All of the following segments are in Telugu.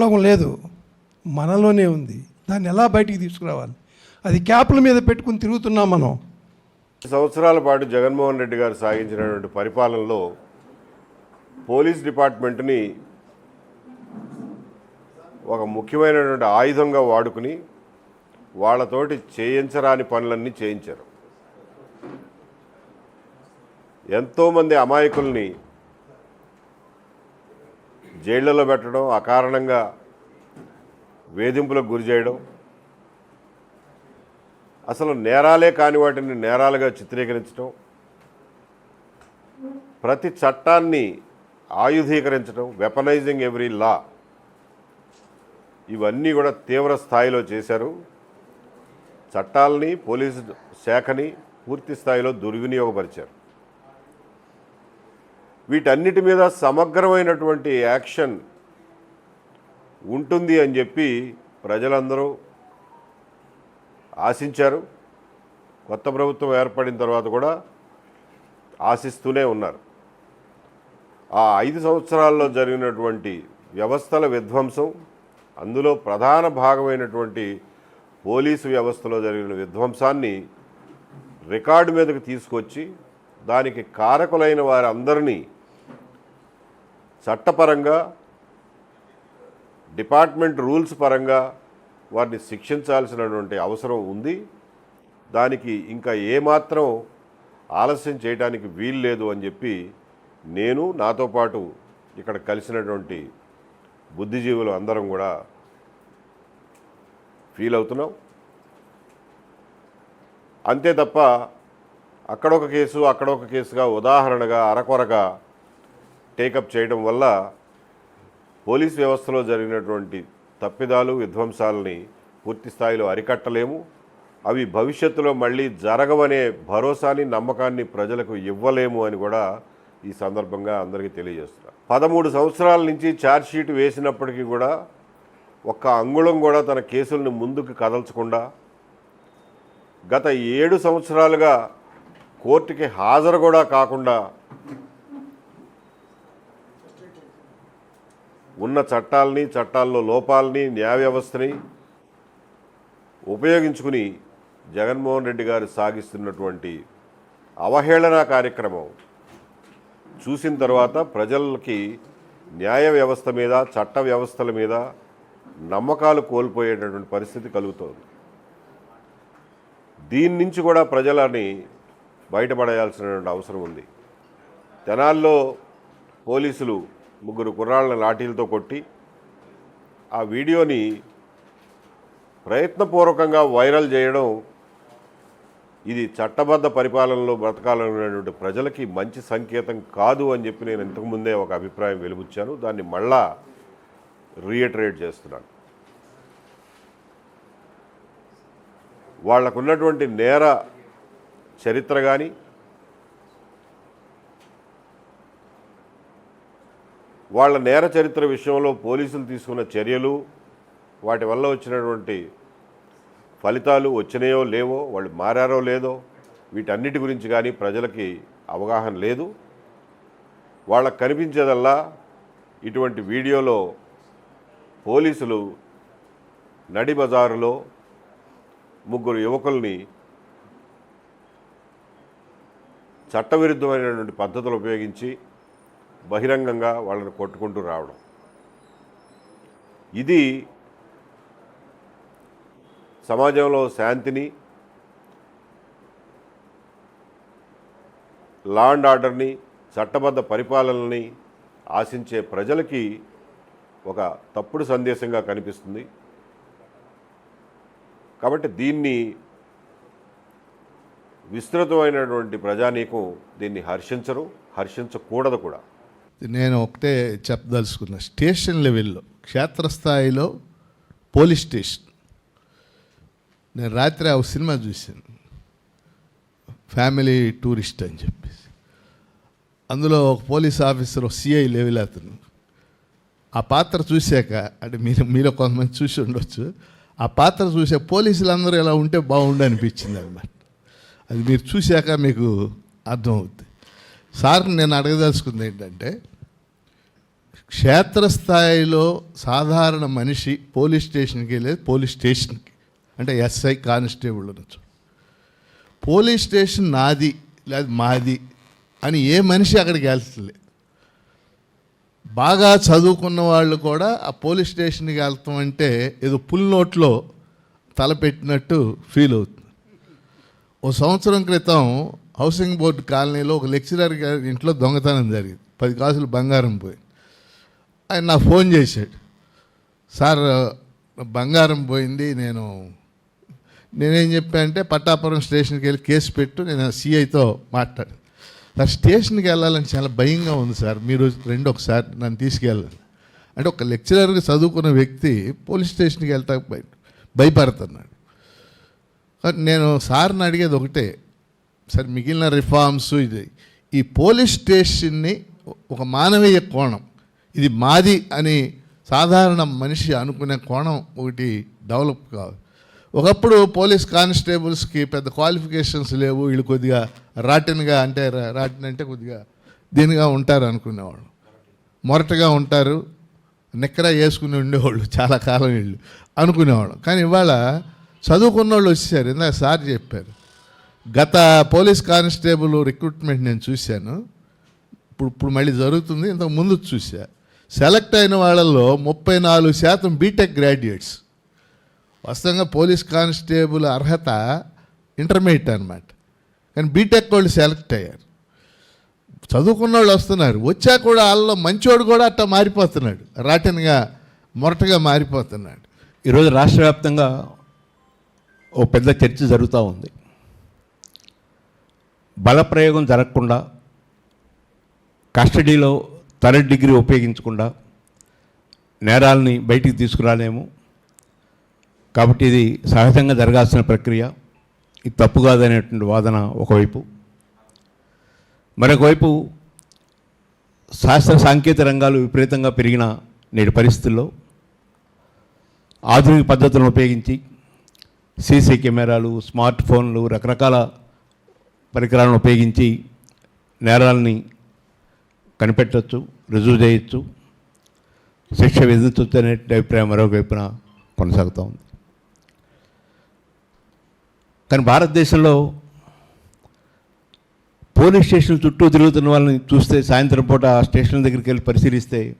లోకం లేదు. మనలోనే ఉంది. దాన్ని ఎలా బయటికి తీసుకురావాలి? అది క్యాప్ల మీద పెట్టుకుని తిరుగుతున్నాం మనం. సంవత్సరాల పాటు జగన్మోహన్ రెడ్డి గారు సాగించినటువంటి పరిపాలనలో పోలీస్ డిపార్ట్మెంట్ని ఒక ముఖ్యమైనటువంటి ఆయుధంగా వాడుకుని వాళ్ళతోటి చేయించరాని పనులన్నీ చేయించారు. ఎంతోమంది అమాయకుల్ని జైళ్ళలో పెట్టడం అకారణంగా వేధింపులకు గురి చేయడం. అసలు నేరాలే కాని వాటిని నేరాలుగా చిత్రీకరించడం. ప్రతి చట్టాన్ని ఆయుధీకరించడం వెపనైజింగ్ ఎవ్రీ లా ఇవన్నీ కూడా తీవ్ర స్థాయిలో చేశారు. చట్టాలని పోలీసు శాఖని పూర్తి స్థాయిలో దుర్వినియోగపరిచారు. వీటన్నిటి మీద సమగ్రమైనటువంటి యాక్షన్ ఉంటుంది అని చెప్పి ప్రజలందరూ ఆశించారు. కొత్త ప్రభుత్వం ఏర్పడిన తర్వాత కూడా ఆశిస్తూనే ఉన్నారు. ఆ ఐదు సంవత్సరాల్లో జరిగినటువంటి వ్యవస్థల విధ్వంసం అందులో ప్రధాన భాగమైనటువంటి పోలీసు వ్యవస్థలో జరిగిన విధ్వంసాన్ని రికార్డు మీదకు తీసుకొచ్చి దానికి కారకులైన వారందరినీ చట్టపరంగా డిపార్ట్మెంట్ రూల్స్ పరంగా వారిని శిక్షించాల్సినటువంటి అవసరం ఉంది. దానికి ఇంకా ఏమాత్రం ఆలస్యం చేయడానికి వీలు లేదు అని చెప్పి నేను నాతో పాటు ఇక్కడ కలిసినటువంటి బుద్ధిజీవులు అందరం కూడా ఫీల్ అవుతున్నాం. అంతే తప్ప అక్కడొక కేసు అక్కడొక కేసుగా ఉదాహరణగా అరకొరగా టేకప్ చేయడం వల్ల పోలీస్ వ్యవస్థలో జరిగినటువంటి తప్పిదాలు విధ్వంసాలని పూర్తి స్థాయిలో అరికట్టలేము. అవి భవిష్యత్తులో మళ్ళీ జరగవనే భరోసాని నమ్మకాన్ని ప్రజలకు ఇవ్వలేము అని కూడా ఈ సందర్భంగా అందరికీ తెలియజేస్తున్నా. పదమూడు సంవత్సరాల నుంచి ఛార్జ్షీట్ వేసినప్పటికీ కూడా ఒక్క అంగుళం కూడా తన కేసుల్ని ముందుకు కదల్చకుండా గత ఏడు సంవత్సరాలుగా కోర్టుకి హాజరు కూడా కాకుండా ఉన్న చట్టాలని చట్టాల్లో లోపాలని న్యాయ వ్యవస్థని ఉపయోగించుకుని జగన్మోహన్ రెడ్డి గారు సాగిస్తున్నటువంటి అవహేళన కార్యక్రమం చూసిన తర్వాత ప్రజలకి న్యాయ వ్యవస్థ మీద చట్ట వ్యవస్థల మీద నమ్మకాలు కోల్పోయేటటువంటి పరిస్థితి కలుగుతోంది. దీని నుంచి కూడా ప్రజలని బయటపడేయాల్సినటువంటి అవసరం ఉంది. తెనాల్లో పోలీసులు ముగ్గురు కుర్రాళ్ళని లాఠీలతో కొట్టి ఆ వీడియోని ప్రయత్నపూర్వకంగా వైరల్ చేయడం ఇది చట్టబద్ధ పరిపాలనలో బ్రతకాలనేటువంటి ప్రజలకి మంచి సంకేతం కాదు అని చెప్పి నేను ఇంతకుముందే ఒక అభిప్రాయం వెలుబుచ్చాను. దాన్ని మళ్ళా రీఎటరేట్ చేస్తున్నాను. వాళ్ళకున్నటువంటి నేర చరిత్ర కానీ వాళ్ళ నేర చరిత్ర విషయంలో పోలీసులు తీసుకున్న చర్యలు వాటి వల్ల వచ్చినటువంటి ఫలితాలు వచ్చినాయో లేవో వాళ్ళు మారారో లేదో వీటన్నిటి గురించి కానీ ప్రజలకి అవగాహన లేదు. వాళ్ళకు కనిపించేదల్లా ఇటువంటి వీడియోలో పోలీసులు నడి బజారులో ముగ్గురు యువకుల్ని చట్టవిరుద్ధమైనటువంటి పద్ధతులు ఉపయోగించి బహిరంగంగా వాళ్ళని కొట్టుకుంటూ రావడం. ఇది సమాజంలో శాంతిని లా అండ్ ఆర్డర్ని చట్టబద్ధ పరిపాలనని ఆశించే ప్రజలకి ఒక తప్పుడు సందేశంగా కనిపిస్తుంది. కాబట్టి దీన్ని విస్తృతమైనటువంటి ప్రజానీకం దీన్ని హర్షించరు హర్షించకూడదు కూడా. నేను ఒకటే చెప్పదలుచుకున్నా స్టేషన్ లెవెల్లో క్షేత్రస్థాయిలో పోలీస్ స్టేషన్. నేను రాత్రి ఆ సినిమా చూశాను. ఫ్యామిలీ టూరిస్ట్ అని చెప్పేసి. అందులో ఒక పోలీస్ ఆఫీసర్ సిఐ లెవెల్ అతను. ఆ పాత్ర చూశాక అంటే మీరు మీరు కొంతమంది చూసి ఉండొచ్చు. ఆ పాత్ర చూసే పోలీసులందరూ ఇలా ఉంటే బాగుండు అనిపించింది అనమాట అది మీరు చూశాక మీకు అర్థమవుతుంది సార్ నేను అడగదలుచుకుంది ఏంటంటే క్షేత్రస్థాయిలో సాధారణ మనిషి పోలీస్ స్టేషన్కి లేదు పోలీస్ స్టేషన్కి. అంటే ఎస్ఐ కానిస్టేబుల్ అనొచ్చు. పోలీస్ స్టేషన్ నాది లేదా మాది అని ఏ మనిషి అక్కడికి వెళ్తలేదు బాగా చదువుకున్న వాళ్ళు కూడా ఆ పోలీస్ స్టేషన్కి వెళ్తాం అంటే ఏదో పుల్ నోట్లో తలపెట్టినట్టు ఫీల్ అవుతుంది. ఓ సంవత్సరం క్రితం హౌసింగ్ బోర్డు కాలనీలో ఒక లెక్చరర్ గారి ఇంట్లో దొంగతనం జరిగింది. పది కాసులు బంగారం పోయి. ఆయన నాకు ఫోన్ చేశాడు. సార్ బంగారం పోయింది నేను నేనేం చెప్పానంటే పట్టాపురం స్టేషన్కి వెళ్ళి కేసు పెట్టు నేను సిఐతో మాట్లాడు సార్ స్టేషన్కి వెళ్ళాలని చాలా భయంగా ఉంది సార్. మీరు రెండు ఒకసారి నన్ను తీసుకెళ్ళాలి అంటే ఒక లెక్చరర్గా చదువుకున్న వ్యక్తి పోలీస్ స్టేషన్కి వెళ్తా భయపడుతున్నాడు. నేను సార్ని అడిగేది ఒకటే సరే మిగిలిన రిఫార్మ్స్ ఇది. ఈ పోలీస్ స్టేషన్ని ఒక మానవీయ కోణం. ఇది మాది అని సాధారణ మనిషి అనుకునే కోణం ఒకటి డెవలప్ కాదు. ఒకప్పుడు పోలీస్ కానిస్టేబుల్స్కి పెద్ద క్వాలిఫికేషన్స్ లేవు. వీళ్ళు కొద్దిగా రాటిన్గా అంటే రా- రాటిన్ అంటే కొద్దిగా దీనిగా ఉంటారు అనుకునేవాళ్ళు. మొరటగా ఉంటారు. నిక్కర వేసుకుని ఉండేవాళ్ళు చాలా కాలం వీళ్ళు అనుకునేవాళ్ళు. కానీ ఇవాళ చదువుకున్న వాళ్ళు వచ్చేసారు. ఇందాక సార్ చెప్పారు. గత పోలీస్ కానిస్టేబుల్ రిక్రూట్మెంట్ నేను చూశాను. ఇప్పుడు ఇప్పుడు మళ్ళీ జరుగుతుంది. ఇంతకు ముందు చూసా సెలెక్ట్ అయిన వాళ్ళల్లో ముప్పై నాలుగు శాతం బీటెక్ గ్రాడ్యుయేట్స్. వాస్తవంగా పోలీస్ కానిస్టేబుల్ అర్హత ఇంటర్మీడియట్ అనమాట కానీ బీటెక్ వాళ్ళు సెలెక్ట్ అయ్యారు. చదువుకున్న వాళ్ళు వస్తున్నారు. వచ్చా కూడా వాళ్ళలో మంచోడు కూడా అట్టా మారిపోతున్నాడు. రాటన్గా మొరటగా మారిపోతున్నాడు. ఈరోజు రాష్ట్ర వ్యాప్తంగా ఓ పెద్ద చర్చ జరుగుతూ ఉంది. బలప్రయోగం జరగకుండా కస్టడీలో థర్డ్ డిగ్రీ ఉపయోగించకుండా నేరాలని బయటికి తీసుకురాలేము. కాబట్టి ఇది సహజంగా జరగాల్సిన ప్రక్రియ. ఇది తప్పు కాదనేటువంటి వాదన ఒకవైపు. మరొకవైపు శాస్త్ర సాంకేతిక రంగాలు విపరీతంగా పెరిగిన నేటి పరిస్థితుల్లో ఆధునిక పద్ధతులను ఉపయోగించి సీసీ కెమెరాలు స్మార్ట్ ఫోన్లు రకరకాల పరికరాలను ఉపయోగించి నేరాలని కనిపెట్టవచ్చు రుజువు చేయొచ్చు. శిక్ష విధించవచ్చు అనే అభిప్రాయం మరోవైపున కొనసాగుతూ ఉంది. కానీ భారతదేశంలో పోలీస్ స్టేషన్ చుట్టూ తిరుగుతున్న వాళ్ళని చూస్తే సాయంత్రం పూట ఆ స్టేషన్ దగ్గరికి వెళ్ళి పరిశీలిస్తే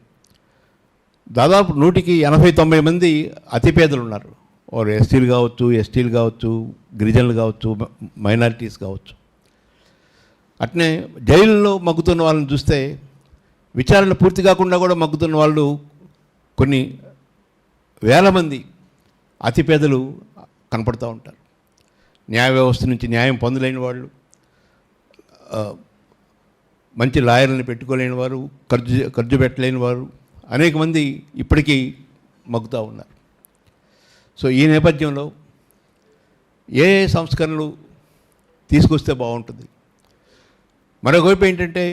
దాదాపు నూటికి ఎనభై తొంభై మంది అతిపేదలు ఉన్నారు. వారు ఎస్టీలు కావచ్చు ఎస్టీలు కావచ్చు గిరిజనులు కావచ్చు మైనారిటీస్ కావచ్చు. అట్నే జైల్లో మగ్గుతున్న వాళ్ళని చూస్తే విచారణ పూర్తి కాకుండా కూడా మగ్గుతున్న వాళ్ళు కొన్ని వేల మంది అతిపేదలు కనపడుతూ ఉంటారు. న్యాయ వ్యవస్థ నుంచి న్యాయం పొందలేని వాళ్ళు మంచి లాయర్లను పెట్టుకోలేని వారు ఖర్చు ఖర్చు పెట్టలేని వారు అనేక మంది ఇప్పటికీ మగ్గుతూ ఉన్నారు. సో ఈ నేపథ్యంలో ఏ ఏ సంస్కరణలు తీసుకొస్తే బాగుంటుంది? మరొకవైపు ఏంటంటే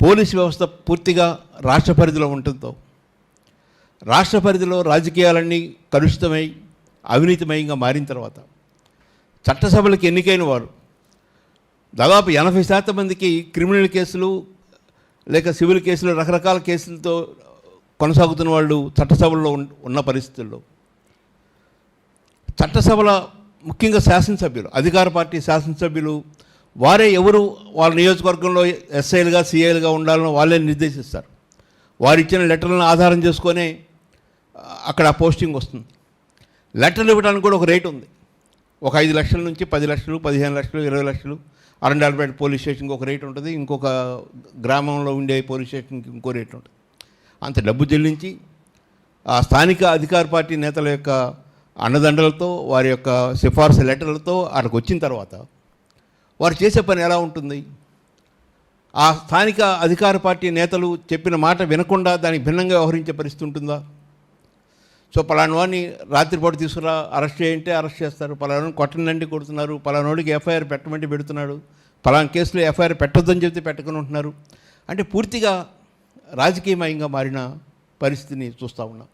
పోలీస్ వ్యవస్థ పూర్తిగా రాష్ట్ర పరిధిలో ఉండటంతో రాష్ట్ర పరిధిలో రాజకీయాలన్నీ కలుషితమై అవినీతిమయంగా మారిన తర్వాత చట్టసభలకు ఎన్నికైన వారు దాదాపు ఎనభై శాతం మందికి క్రిమినల్ కేసులు లేక సివిల్ కేసులు రకరకాల కేసులతో కొనసాగుతున్న వాళ్ళు చట్టసభల్లో ఉన్న పరిస్థితుల్లో. చట్టసభల ముఖ్యంగా శాసనసభ్యులు అధికార పార్టీ శాసనసభ్యులు వారే ఎవరు వాళ్ళ నియోజకవర్గంలో ఎస్ఐలుగా సిఐలుగా ఉండాలని వాళ్ళే నిర్దేశిస్తారు. వారు ఇచ్చిన లెటర్లను ఆధారం చేసుకొని అక్కడ పోస్టింగ్ వస్తుంది. లెటర్లు ఇవ్వడానికి కూడా ఒక రేట్ ఉంది. ఒక ఐదు లక్షల నుంచి పది లక్షలు పదిహేను లక్షలు ఇరవై లక్షలు అరండాల్పేట పోలీస్ స్టేషన్కి ఒక రేట్ ఉంటుంది ఇంకొక గ్రామంలో ఉండే పోలీస్ స్టేషన్కి ఇంకో రేట్ ఉంటుంది. అంత డబ్బు చెల్లించి ఆ స్థానిక అధికార పార్టీ నేతల యొక్క అండదండలతో వారి యొక్క సిఫార్సు లెటర్లతో అక్కడికి వచ్చిన తర్వాత వారు చేసే పని ఎలా ఉంటుంది? ఆ స్థానిక అధికార పార్టీ నేతలు చెప్పిన మాట వినకుండా దానికి భిన్నంగా వ్యవహరించే పరిస్థితి ఉంటుందా? సో పలానా వాడిని రాత్రిపూట తీసుకురా అరెస్ట్ చేయంటే అరెస్ట్ చేస్తారు. పలానా కొట్టనండి కొడుతున్నారు. పలానోడికి ఎఫ్ఐఆర్ పెట్టమంటే పెడుతున్నాడు పలానా కేసులో ఎఫ్ఐఆర్ పెట్టొద్దని చెప్తే పెట్టకుండా ఉంటున్నారు. అంటే పూర్తిగా రాజకీయమయంగా మారిన పరిస్థితిని చూస్తూ ఉన్నాం.